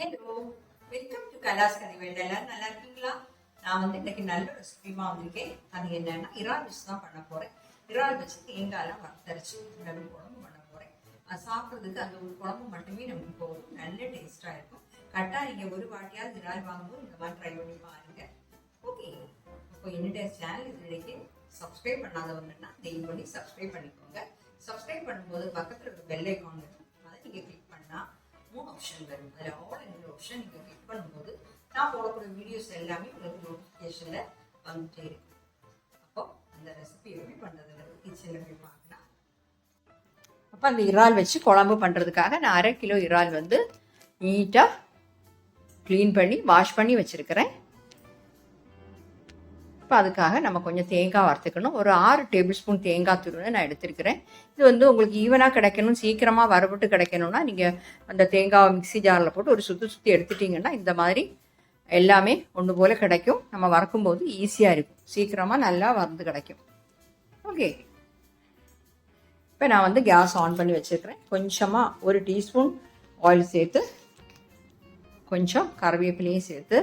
Hello welcome to Kailash Kathaivel எல்லாரும் நல்லா இருக்கீங்களா? நான் வந்து இன்னைக்கு நல்ல ரெசிபிமா வந்திருக்கேன். அது என்னன்னா இறால் வச்சு தான் பண்ண போறேன். இறால் வச்சு தேங்காயெல்லாம் வறுத்தரைச்சு நல்ல குழம்பு பண்ண போறேன். அது சாப்பிட்றதுக்கு அந்த ஒரு குழம்பு மட்டுமே நமக்கு போகும் நல்ல டேஸ்டா இருக்கும். கரெக்டாக நீங்கள் ஒரு வாட்டியாவது இறால் வாங்கும்போது இந்த மாதிரி ட்ரை பண்ணி பாருங்க. ஓகே இப்போ என்னுடைய சேனல் இது வரைக்கும் சப்ஸ்கிரைப் பண்ணாதவங்கன்னா தயவு பண்ணி சப்ஸ்கிரைப் பண்ணிக்கோங்க. சப்ஸ்கிரைப் பண்ணும்போது பக்கத்தில் இருக்க பெல் ஐக்கான் இருக்கும் மூணு ஆப்ஷன் வரும் அதில் ஆல் என்ற ஆப்ஷன் நீங்கள் கிளிக் பண்ணும்போது நான் போடக்கூடிய வீடியோஸ் எல்லாமே உங்களுக்கு நோட்டிஃபிகேஷனில் வந்துட்டே இருக்கும் அப்போ அந்த ரெசிபி எப்படி பண்ணுறதுல கிச்சனில் போய் பார்க்கலாம் அப்போ அந்த இறால் வச்சு குழம்பு பண்ணுறதுக்காக நான் அரை கிலோ இறால் வந்து நீட்டாக க்ளீன் பண்ணி வாஷ் பண்ணி வச்சுருக்கிறேன். இப்போ அதுக்காக நம்ம கொஞ்சம் தேங்காய் வறுத்துக்கணும். ஒரு ஆறு டேபிள் ஸ்பூன் தேங்காய் துருன்னு நான் எடுத்திருக்கிறேன். இது வந்து உங்களுக்கு ஈவனாக கிடைக்கணும். சீக்கிரமாக வரவிட்டு கிடைக்கணும்னா நீங்கள் அந்த தேங்காவை மிக்சி ஜாரில் போட்டு ஒரு சுற்றி சுற்றி எடுத்துட்டிங்கன்னா இந்த மாதிரி எல்லாமே ஒன்று போல் கிடைக்கும். நம்ம வறுக்கும்போது ஈஸியாக இருக்கும். சீக்கிரமாக நல்லா வறுந்து கிடைக்கும். ஓகே இப்போ நான் வந்து கேஸ் ஆன் பண்ணி வச்சுருக்கிறேன். கொஞ்சமாக ஒரு டீஸ்பூன் ஆயில் சேர்த்து கொஞ்சம் கருவேப்பிலையும் சேர்த்து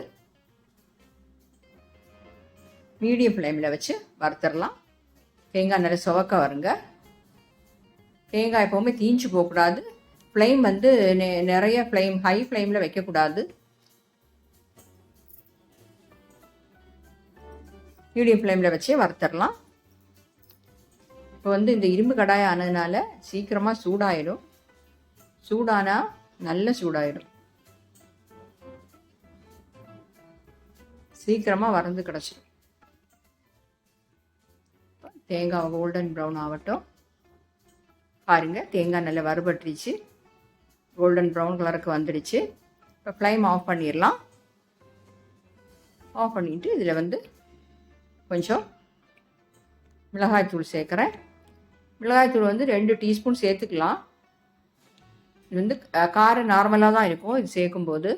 மீடியம் ஃப்ளேமில் வச்சு வறுத்துடலாம். தேங்காய் நல்லா சுவக்க வருங்க. தேங்காய் எப்போவுமே தீஞ்சு போகக்கூடாது. ஃப்ளேம் வந்து நெ- நிறைய ஃப்ளேம் ஹை ஃப்ளேமில் வைக்கக்கூடாது. மீடியம் ஃப்ளேமில் வச்சே வறுத்துடலாம். இப்போ வந்து இந்த இரும்பு கடாய் ஆனதுனால சீக்கிரமாக சூடாயிடும். சூடானால் நல்ல சூடாயிடும். சீக்கிரமாக வறந்து கிடச்சிடும். தேங்காய் கோல்டன் ப்ரௌன் ஆகட்டும். பாருங்கள் தேங்காய் நல்லா வறுபட்டுருச்சு. கோல்டன் ப்ரௌன் கலருக்கு வந்துடுச்சு. இப்போ ஃப்ளைம் ஆஃப் பண்ணிடலாம். ஆஃப் பண்ணிட்டு இதில் வந்து கொஞ்சம் மிளகாய்த்தூள் சேர்க்குறேன். மிளகாய்த்தூள் வந்து ரெண்டு டீஸ்பூன் சேர்த்துக்கலாம். இது வந்து காரம் நார்மலாக தான் இருக்கும். இது சேர்க்கும்போது.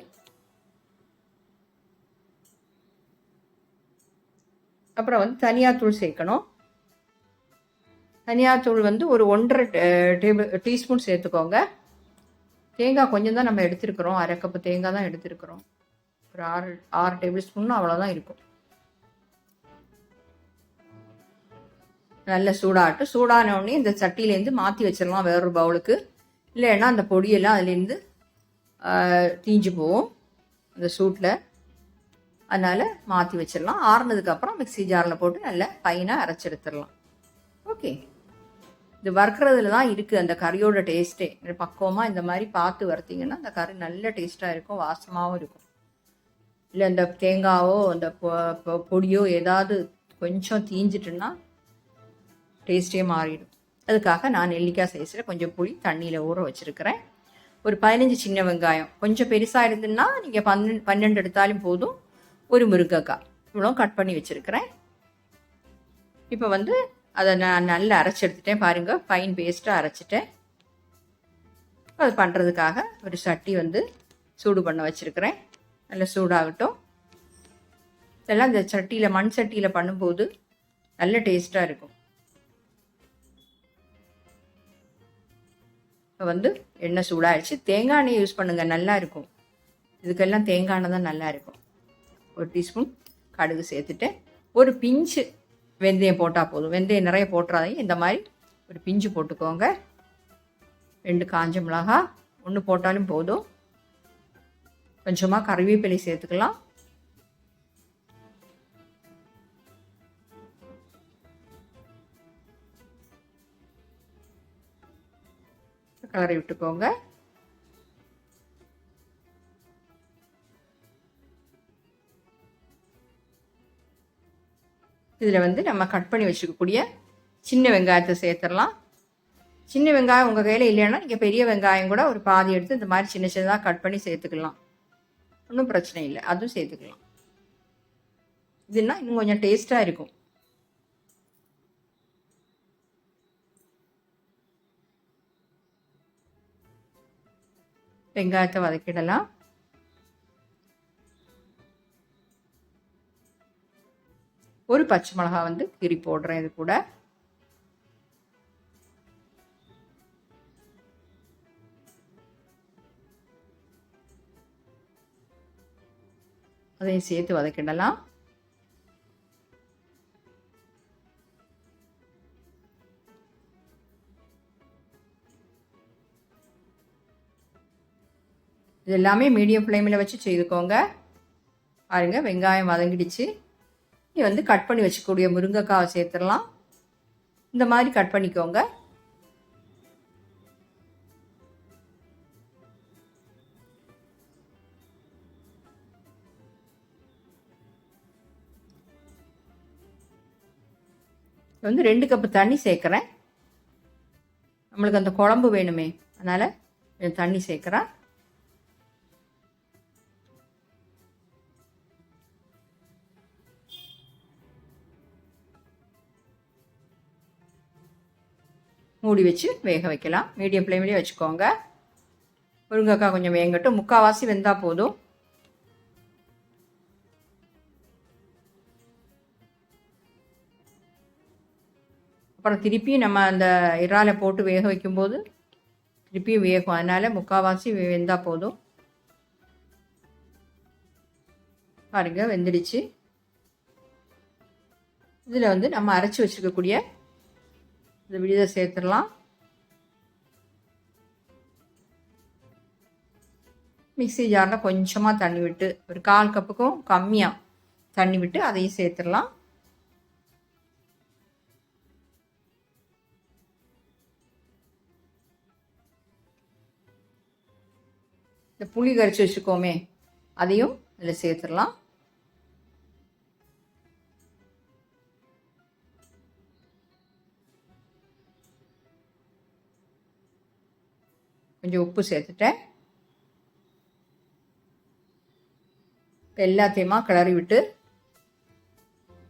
அப்புறம் வந்து தனியாத்தூள் சேர்க்கணும். தனியாத்தூள் வந்து ஒரு ஒன்றரை டேபிள் டீஸ்பூன் சேர்த்துக்கோங்க. தேங்காய் கொஞ்சம் தான் நம்ம எடுத்துருக்குறோம். அரை கப்பு தேங்காய் தான் எடுத்திருக்கிறோம். ஒரு ஆறு ஆறு டேபிள் ஸ்பூன் அவ்வளோதான் இருக்கும். நல்ல சூடாகட்டும். சூடான உடனே இந்த சட்டியிலேருந்து மாற்றி வச்சிடலாம் வேறொரு பவுலுக்கு. இல்லைன்னா அந்த பொடியெல்லாம் அதுலேருந்து தீஞ்சு போகும் அந்த சூட்டில் அதனால் மாற்றி வச்சிடலாம். ஆறுனதுக்கப்புறம் மிக்ஸி ஜாரில் போட்டு நல்லா ஃபைனாக அரைச்சி எடுத்துடலாம். ஓகே. இது வறுக்கிறதுல தான் இருக்குது அந்த கறியோட டேஸ்ட்டே. பக்குவமாக இந்த மாதிரி பார்த்து வறுத்தீங்கன்னா அந்த கறி நல்ல டேஸ்ட்டாக இருக்கும் வாசமாகவும் இருக்கும். இல்லை இந்த தேங்காவோ அந்த பொ- பொடியோ ஏதாவது கொஞ்சம் தீஞ்சிட்டுன்னா டேஸ்ட்டே மாறிடும். அதுக்காக நான் நெல்லிக்காய் சைஸில் கொஞ்சம் புளி தண்ணியில் ஊற வச்சுருக்கிறேன். ஒரு பதினஞ்சு சின்ன வெங்காயம். கொஞ்சம் பெருசாக இருந்துன்னா நீங்கள் பன்னெண்டு பன்னெண்டு எடுத்தாலும் போதும். ஒரு முருங்கைக்காய். இவ்வளோ கட் பண்ணி வச்சுருக்கிறேன். இப்போ வந்து அதை நான் நல்லா அரைச்சி எடுத்துட்டேன். பாருங்கள் ஃபைன் பேஸ்ட்டாக அரைச்சிட்டேன். அது பண்ணுறதுக்காக ஒரு சட்டி வந்து சூடு பண்ண வச்சுருக்கிறேன். நல்லா சூடாகட்டும். இதெல்லாம் இந்த சட்டியில் மண் சட்டியில் பண்ணும்போது நல்ல டேஸ்ட்டாக இருக்கும். இப்போ வந்து எண்ணெய் சூடாகிடுச்சு தேங்காய் எண்ணெய் யூஸ் பண்ணுங்கள் நல்லா இருக்கும். இதுக்கெல்லாம் தேங்காய் எண்ணெய் தான் நல்லா இருக்கும். ஒரு டீஸ்பூன் கடுகு சேர்த்துட்டேன். ஒரு பிஞ்சு வெந்தயம் போட்டால் போதும். வெந்தயம் நிறைய போட்டுறாதீங்க. இந்த மாதிரி ஒரு பிஞ்சு போட்டுக்கோங்க. ரெண்டு காஞ்ச மிளகா ஒன்று போட்டாலும் போதும். கொஞ்சமாக கருவேப்பிலை சேர்த்துக்கலாம். கலரை விட்டுக்கோங்க. இதில் வந்து நம்ம கட் பண்ணி வச்சுக்கக்கூடிய சின்ன வெங்காயத்தை சேர்த்துடலாம். சின்ன வெங்காயம் உங்கள் கையில் இல்லைன்னா நீங்கள் பெரிய வெங்காயம் கூட ஒரு பாதி எடுத்து இந்த மாதிரி சின்ன சின்னதாக கட் பண்ணி சேர்த்துக்கலாம். ஒன்றும் பிரச்சனை இல்லை. அதுவும் சேர்த்துக்கலாம். இதுன்னா இன்னும் கொஞ்சம் டேஸ்ட்டாக இருக்கும். வெங்காயத்தை வதக்கிடலாம். ஒரு பச்சை மிளகாய் வந்து கீறி போடுறேன் இது கூட. அதையும் சேர்த்து வதக்கிடலாம். இது எல்லாமே மீடியம் ஃப்ளேமில் வச்சு செய்துக்கோங்க. பாருங்க வெங்காயம் வதங்கிடுச்சு. இது வந்து கட் பண்ணி வச்சுக்கூடிய முருங்கைக்காவை சேர்த்துடலாம். இந்த மாதிரி கட் பண்ணிக்கோங்க. வந்து ரெண்டு கப்பு தண்ணி சேர்க்குறேன். நம்மளுக்கு அந்த குழம்பு வேணுமே அதனால் தண்ணி சேர்க்குறேன். மூடி வச்சு வேக வைக்கலாம். மீடியம் ஃப்ளேம்லேயே வச்சுக்கோங்க. முருங்கைக்காய் கொஞ்சம் வேங்கட்டும் முக்கால்வாசி வெந்தால் போதும். அப்புறம் திருப்பியும் நம்ம அந்த இறாலை போட்டு வேக வைக்கும்போது திருப்பியும் வேகும். அதனால் முக்கால்வாசி வெந்தால் போதும். பாருங்கள் வெந்துடுச்சு. இதில் வந்து நம்ம அரைச்சி வச்சுருக்கக்கூடிய இந்த விழுதை சேர்த்துடலாம். மிக்சி ஜாரில் கொஞ்சமாக தண்ணி விட்டு ஒரு கால் கப்புக்கும் கம்மியாக தண்ணி விட்டு அதையும் சேர்த்துடலாம். இந்த புளி கரைச்சி வச்சுக்கோமே அதையும் இதில் சேர்த்துடலாம். கொஞ்சம் உப்பு சேர்த்துட்டேன். இப்போ எல்லாத்தையுமா கிளறி விட்டு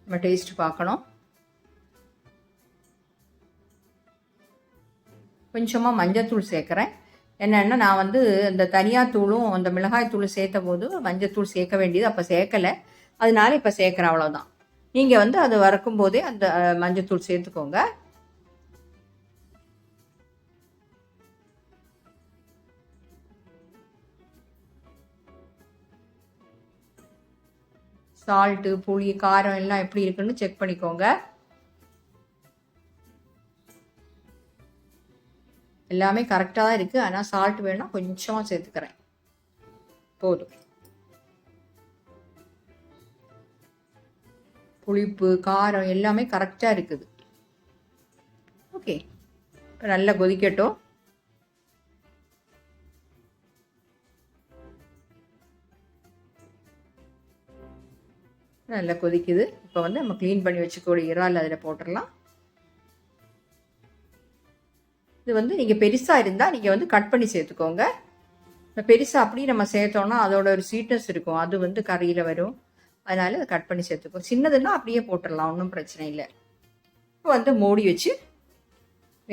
நம்ம டேஸ்ட் பார்க்கணும். கொஞ்சமாக மஞ்சத்தூள் சேர்க்குறேன். என்னென்னா நான் வந்து இந்த தனியாத்தூளும் அந்த மிளகாய் தூளும் சேர்த்த போது மஞ்சத்தூள் சேர்க்க வேண்டியது அப்போ சேர்க்கலை. அதனால இப்போ சேர்க்குறேன் அவ்வளோதான் நீங்கள் வந்து அது வறக்கும் போதே அந்த மஞ்சத்தூள் சேர்த்துக்கோங்க. சால்ட்டு புளி காரம் எல்லாம் எப்படி இருக்குன்னு செக் பண்ணிக்கோங்க. எல்லாமே கரெக்டாக தான் இருக்குது ஆனால் சால்ட் வேணும்னா கொஞ்சமாக சேர்த்துக்கிறேன். போதும். புளிப்பு காரம் எல்லாமே கரெக்டாக இருக்குது. ஓகே இப்போ நல்லா கொதிக்கட்டும். நல்லா கொதிக்குது. இப்போ வந்து நம்ம க்ளீன் பண்ணி வச்சுக்கூடிய இறால் அதில் போட்டுடலாம் இது வந்து நீங்கள் பெருசாக இருந்தால் நீங்கள் வந்து கட் பண்ணி சேர்த்துக்கோங்க. இப்போ பெருசாக அப்படி நம்ம சேர்த்தோன்னா அதோட ஒரு ஸ்வீட்னஸ் இருக்கும். அது வந்து கறியில் வரும். அதனால் அதை கட் பண்ணி சேர்த்துக்கோ. சின்னதுன்னா அப்படியே போட்டுடலாம் ஒன்றும் பிரச்சனை இல்லை. இப்போ வந்து மூடி வச்சு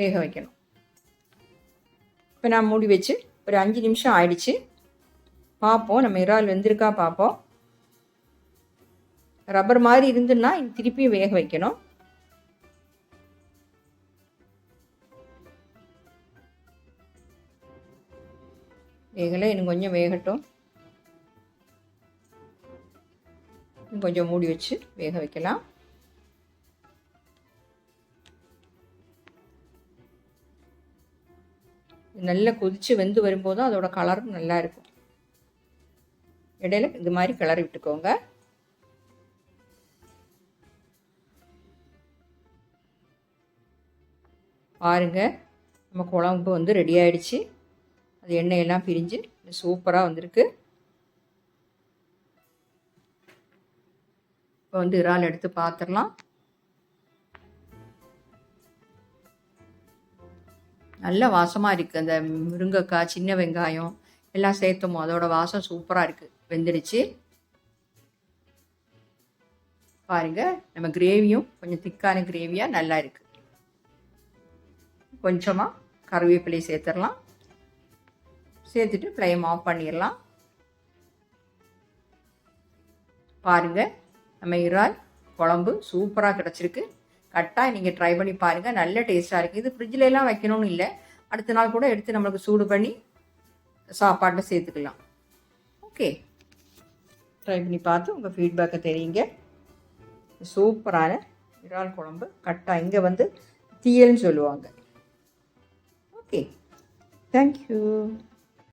வேக வைக்கணும். இப்போ நான் மூடி வச்சு ஒரு அஞ்சு நிமிஷம் ஆயிடுச்சு. பார்ப்போம். நம்ம இறால் வெந்திருக்கா பார்ப்போம். ரப்பர் மாதிரி இருந்துன்னா திருப்பியும் வேக வைக்கணும். வேகலை இன்னும் கொஞ்சம் வேகட்டும். கொஞ்சம் மூடி வச்சு வேக வைக்கலாம். நல்லா கொதித்து வெந்து வரும்போதும் அதோட கலரும் நல்லா இருக்கும். இடையில இது மாதிரி கிளறி விட்டுக்கோங்க. பாருங்கள் நம்ம குழம்பு வந்து ரெடி ஆகிடுச்சு அது எண்ணெயெல்லாம் பிரிஞ்சு சூப்பராக வந்திருக்கு. இப்போ வந்து இறால் எடுத்து பார்த்துடலாம் நல்ல வாசமாக இருக்குது அந்த முருங்கைக்காய் சின்ன வெங்காயம் எல்லாம் சேர்த்தோமோ. அதோட வாசம் சூப்பராக இருக்குது வெந்துடுச்சு. பாருங்கள் நம்ம கிரேவியும் கொஞ்சம் திக்கான கிரேவியாக நல்லா இருக்குது கொஞ்சமாக கருவேப்பிலை சேர்த்துடலாம். சேர்த்துட்டு ஃப்ளேம் ஆஃப் பண்ணிடலாம். பாருங்கள் நம்ம இறால் குழம்பு சூப்பராக கிடச்சிருக்கு. கரெக்டாக நீங்கள் ட்ரை பண்ணி பாருங்கள் நல்ல டேஸ்ட்டாக இருக்குது இது ஃப்ரிட்ஜில் எல்லாம் வைக்கணும்னு இல்லை. அடுத்த நாள் கூட எடுத்து நம்மளுக்கு சூடு பண்ணி சாப்பாட்டில் சேர்த்துக்கலாம். ஓகே ட்ரை பண்ணி பார்த்து உங்கள் ஃபீட்பேக்கை தெரியுங்க. சூப்பரான இறால் குழம்பு. கரெக்டாக இங்கே வந்து தீயல்னு சொல்லுவாங்க. Okay thank you